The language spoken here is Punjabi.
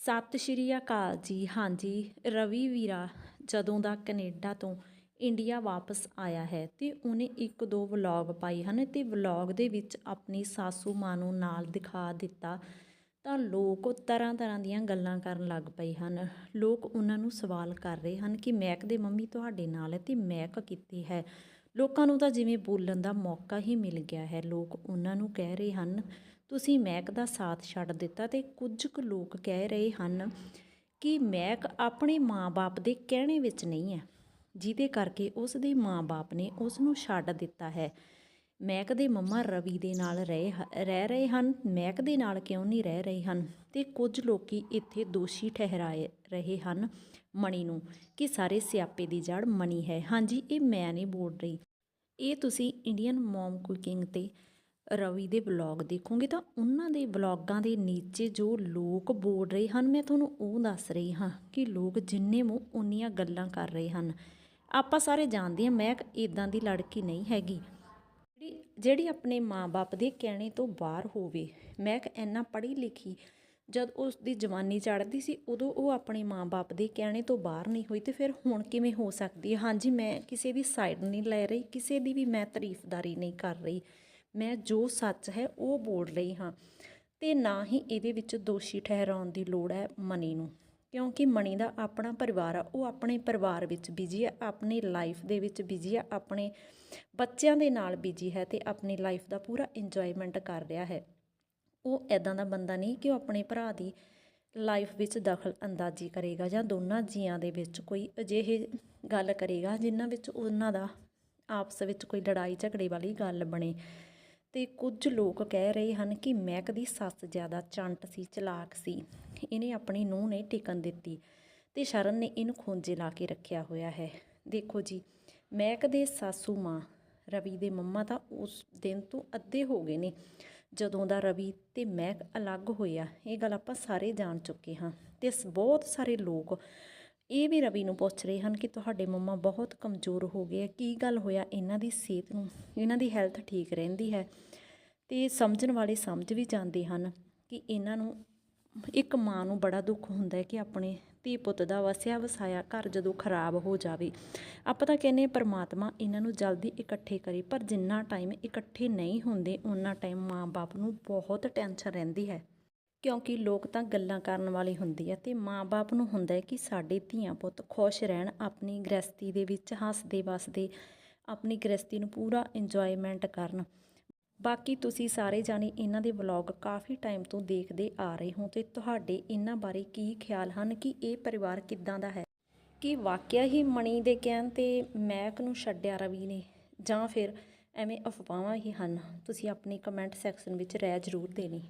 ਸਤਿ ਸ਼੍ਰੀ ਅਕਾਲ ਜੀ। ਹਾਂਜੀ, ਰਵੀ ਵੀਰਾ ਜਦੋਂ ਦਾ ਕੈਨੇਡਾ ਤੋਂ ਇੰਡੀਆ ਵਾਪਸ ਆਇਆ ਹੈ ਤੇ ਉਹਨੇ ਇੱਕ ਦੋ ਵਲੌਗ ਪਾਏ ਹਨ ਤੇ ਵਲੌਗ ਦੇ ਵਿੱਚ ਆਪਣੀ ਸਾਸੂ ਮਾਂ ਨੂੰ ਨਾਲ ਦਿਖਾ ਦਿੱਤਾ ਤਾਂ ਲੋਕ ਤਰ੍ਹਾਂ ਤਰ੍ਹਾਂ ਦੀਆਂ ਗੱਲਾਂ ਕਰਨ ਲੱਗ ਪਏ ਹਨ। ਲੋਕ ਉਹਨਾਂ ਨੂੰ ਸਵਾਲ ਕਰ ਰਹੇ ਹਨ ਕਿ ਮੈਕ ਦੇ ਮੰਮੀ ਤੁਹਾਡੇ ਨਾਲ ਹੈ ਤੇ ਮੈਕ ਕਿੱਥੇ ਹੈ? ਲੋਕਾਂ ਨੂੰ ਤਾਂ ਜਿਵੇਂ ਬੋਲਣ ਦਾ ਮੌਕਾ ਹੀ ਮਿਲ ਗਿਆ ਹੈ। ਲੋਕ ਉਹਨਾਂ ਨੂੰ ਕਹਿ ਰਹੇ ਹਨ, ਤੁਸੀਂ ਮਹਿਕ ਦਾ ਸਾਥ ਛੱਡ ਦਿੱਤਾ ਤੇ ਕੁਝ ਕੁ ਲੋਕ ਕਹਿ ਰਹੇ ਹਨ ਕਿ ਮਹਿਕ ਆਪਣੇ ਮਾਂ-ਬਾਪ ਦੇ ਕਹਿਣੇ ਵਿੱਚ ਨਹੀਂ ਹੈ। ਜਿਹਦੇ ਕਰਕੇ ਉਸ ਦੇ ਮਾਂ-ਬਾਪ ਨੇ ਉਸ ਨੂੰ ਛੱਡ ਦਿੱਤਾ ਹੈ। ਮੈਕ ਦੇ ਮੰਮਾ ਰਵੀ ਦੇ ਨਾਲ ਰਹੇ ਹ- ਰਹਿ ਰਹੇ ਹਨ? ਮੈਕ ਦੇ ਨਾਲ ਕਿਉਂ ਨਹੀਂ ਰਹਿ ਰਹੇ ਹਨ? ਤੇ ਕੁਝ ਲੋਕੀ ਇੱਥੇ ਦੋਸ਼ੀ ਠਹਿਰਾਏ ਰਹੇ ਹਨ ਮਣੀ ਨੂੰ ਕਿ ਸਾਰੇ ਸਿਆਪੇ ਦੀ ਜੜ ਮਣੀ ਹੈ। ਹਾਂਜੀ, ਇਹ ਮੈਂ ਨਹੀਂ ਬੋਲ ਰਹੀ। ਇਹ ਤੁਸੀਂ ਇੰਡੀਅਨ ਮਮ ਕੁਕਿੰਗ ਤੇ ਰਵੀ ਦੇ ਵਲੌਗ ਦੇਖੋਗੇ ਤਾਂ ਉਹਨਾਂ ਦੇ ਵਲੌਗਾਂ ਦੇ ਨੀਚੇ ਜੋ ਲੋਕ ਬੋਲ ਰਹੇ ਹਨ, ਮੈਂ ਤੁਹਾਨੂੰ ਉਹ ਦੱਸ ਰਹੀ ਹਾਂ ਕਿ ਲੋਕ ਜਿੰਨੇ ਮੂੰਹ ਉਨੀਆਂ ਗੱਲਾਂ ਕਰ ਰਹੇ ਹਨ। ਆਪਾਂ ਸਾਰੇ ਜਾਣਦੇ ਹਾਂ ਮੈਂ ਇਦਾਂ ਦੀ ਲੜਕੀ ਨਹੀਂ ਹੈਗੀ। ਜਿਹੜੀ ਆਪਣੇ ਮਾਂ-ਬਾਪ ਦੇ ਕਹਿਣੇ ਤੋਂ ਬਾਹਰ ਹੋਵੇ, ਮੈਂ ਇੱਕ ਇੰਨਾ ਪੜ੍ਹੀ ਲਿਖੀ, ਜਦ ਉਸ ਦੀ ਜਵਾਨੀ ਚੜ੍ਹਦੀ ਸੀ, ਉਦੋਂ ਉਹ ਆਪਣੇ ਮਾਂ-ਬਾਪ ਦੇ ਕਹਿਣੇ ਤੋਂ ਬਾਹਰ ਨਹੀਂ ਹੋਈ ਤੇ ਫਿਰ ਹੁਣ ਕਿਵੇਂ ਹੋ ਸਕਦੀ ਹੈ? ਹਾਂਜੀ, ਮੈਂ ਕਿਸੇ ਦੀ ਸਾਈਡ ਨਹੀਂ ਲੈ ਰਹੀ, ਕਿਸੇ ਦੀ ਵੀ ਮੈਂ ਤਾਰੀਫਦਾਰੀ ਨਹੀਂ ਕਰ ਰਹੀ। ਮੈਂ ਜੋ ਸੱਚ ਹੈ, ਉਹ ਬੋਲ ਰਹੀ ਹਾਂ ਤੇ ਨਾ ਹੀ ਇਹਦੇ ਵਿੱਚ ਦੋਸ਼ੀ ਠਹਿਰਾਉਣ ਦੀ ਲੋੜ ਹੈ ਮਨੀ ਨੂੰ। ਕਿਉਂਕਿ ਮਣੀ ਦਾ ਆਪਣਾ ਪਰਿਵਾਰ ਆ, ਉਹ ਆਪਣੇ ਪਰਿਵਾਰ ਵਿੱਚ ਬਿਜ਼ੀ ਆ, ਆਪਣੀ ਲਾਈਫ ਦੇ ਵਿੱਚ ਬਿਜ਼ੀ ਆ, ਆਪਣੇ ਬੱਚਿਆਂ ਦੇ ਨਾਲ ਬਿਜ਼ੀ ਹੈ ਤੇ ਆਪਣੀ ਲਾਈਫ ਦਾ ਪੂਰਾ ਇੰਜੋਇਮੈਂਟ ਕਰ ਰਿਹਾ ਹੈ। ਉਹ ਐਦਾਂ ਦਾ ਬੰਦਾ ਨਹੀਂ ਕਿ ਉਹ ਆਪਣੇ ਭਰਾ ਦੀ ਲਾਈਫ ਵਿੱਚ ਦਖਲ ਅੰਦਾਜ਼ੀ ਕਰੇਗਾ ਜਾਂ ਦੋਨਾਂ ਜੀਆਂ ਦੇ ਵਿੱਚ ਕੋਈ ਅਜਿਹੇ ਗੱਲ ਕਰੇਗਾ ਜਿਨ੍ਹਾਂ ਵਿੱਚ ਉਹਨਾਂ ਦਾ ਆਪਸ ਵਿੱਚ ਕੋਈ ਲੜਾਈ ਝਗੜੇ ਵਾਲੀ ਗੱਲ ਬਣੇ। ਤੇ ਕੁਝ ਲੋਕ ਕਹਿ ਰਹੇ ਹਨ ਕਿ ਮਹਿਕ ਦੀ ਸੱਸ ਜ਼ਿਆਦਾ ਚੰਟ ਸੀ, ਚਲਾਕ ਸੀ। ਇਹਨੇ ਆਪਣੀ ਨੂੰਹ ਨੇ ਟਿਕਣ ਦਿੱਤੀ ਤੇ ਸ਼ਰਨ ਨੇ ਇਹਨੂੰ ਖੋਂਜੇ ਲਾ ਕੇ ਰੱਖਿਆ ਹੋਇਆ ਹੈ। ਦੇਖੋ ਜੀ, ਮਹਿਕ ਦੇ ਸਾਸੂ ਮਾਂ ਰਵੀ ਦੇ ਮੰਮਾ ਤਾਂ ਉਸ ਦਿਨ ਤੋਂ ਅੱਧੇ ਹੋ ਗਏ ਨੇ। ਜਦੋਂ ਦਾ ਰਵੀ ਤੇ ਮਹਿਕ ਅਲੱਗ ਹੋਇਆ, ਇਹ ਗੱਲ ਆਪਾਂ ਸਾਰੇ ਜਾਣ ਚੁੱਕੇ ਹਾਂ। ਤੇ ਸ- ਬਹੁਤ ਸਾਰੇ ਲੋਕ ਇਹ ਵੀ ਰਵੀ ਨੂੰ ਪੁੱਛ ਰਹੇ ਹਨ ਕਿ ਤੁਹਾਡੇ ਮੰਮਾ ਬਹੁਤ ਕਮਜ਼ੋਰ ਹੋ ਗਏ ਆ। ਕੀ ਗੱਲ ਹੋਇਆ? ਇਹਨਾਂ ਦੀ ਸਿਹਤ ਨੂੰ, ਇਹਨਾਂ ਦੀ ਹੈਲਥ ਠੀਕ ਰਹਿੰਦੀ ਹੈ? ਤੇ ਸਮਝਣ ਵਾਲੇ ਸਮਝ ਵੀ ਜਾਂਦੇ ਹਨ ਕਿ ਇਹਨਾਂ ਨੂੰ, ਇੱਕ ਮਾਂ ਨੂੰ ਬੜਾ ਦੁੱਖ ਹੁੰਦਾ ਹੈ ਕਿ ਆਪਣੇ ਧੀ ਪੁੱਤ ਦਾ ਵਸਿਆ ਵਸਾਇਆ ਘਰ ਜਦੋਂ ਖਰਾਬ ਹੋ ਜਾਵੇ। ਆਪਾਂ ਤਾਂ ਕਹਿੰਦੇ ਪਰਮਾਤਮਾ ਇਹਨਾਂ ਨੂੰ ਜਲਦੀ ਇਕੱਠੇ ਕਰੇ, ਪਰ ਜਿੰਨਾ ਟਾਈਮ ਇਕੱਠੇ ਨਹੀਂ ਹੁੰਦੇ ਉਹਨਾਂ ਟਾਈਮ ਮਾਂ-ਬਾਪ ਨੂੰ ਬਹੁਤ ਟੈਨਸ਼ਨ ਰਹਿੰਦੀ ਹੈ। ਕਿਉਂਕਿ ਲੋਕ ਤਾਂ ਗੱਲਾਂ ਕਰਨ ਵਾਲੇ ਹੁੰਦੇ ਆ ਤੇ ਮਾਂ-ਬਾਪ ਨੂੰ ਹੁੰਦਾ ਹੈ ਕਿ ਸਾਡੇ ਧੀਆਂ ਪੁੱਤ ਖੁਸ਼ ਰਹਿਣ, ਆਪਣੀ ਗ੍ਰਸਤੀ ਦੇ ਵਿੱਚ ਹੱਸਦੇ ਵਸਦੇ, ਆਪਣੀ ਗ੍ਰਸਤੀ ਨੂੰ ਪੂਰਾ ਇੰਜੋਇਮੈਂਟ ਕਰਨ। ਬਾਕੀ ਤੁਸੀਂ ਸਾਰੇ ਜਾਣੇ ਇਹਨਾਂ ਦੇ ਵਲੌਗ ਕਾਫੀ ਟਾਈਮ ਤੋਂ ਦੇਖਦੇ ਆ ਰਹੇ ਹੋ ਤੇ ਤੁਹਾਡੇ ਇਹਨਾਂ ਬਾਰੇ ਕੀ ਖਿਆਲ ਹਨ ਕਿ ਇਹ ਪਰਿਵਾਰ ਕਿੱਦਾਂ ਦਾ ਹੈ? ਕਿ ਵਾਕਿਆ ਹੀ ਮਣੀ ਦੇ ਕਹਿਣ ਤੇ ਮਹਿਕ ਨੂੰ ਛੱਡਿਆ ਰਵੀ ਨੇ? ਜਾਂ ਫਿਰ ਐਵੇਂ ਅਫਵਾਹਾਂ ਹੀ ਹਨ? ਤੁਸੀਂ ਆਪਣੀ ਕਮੈਂਟ ਸੈਕਸ਼ਨ ਵਿੱਚ ਰਾਏ ਜ਼ਰੂਰ ਦੇਣੀ।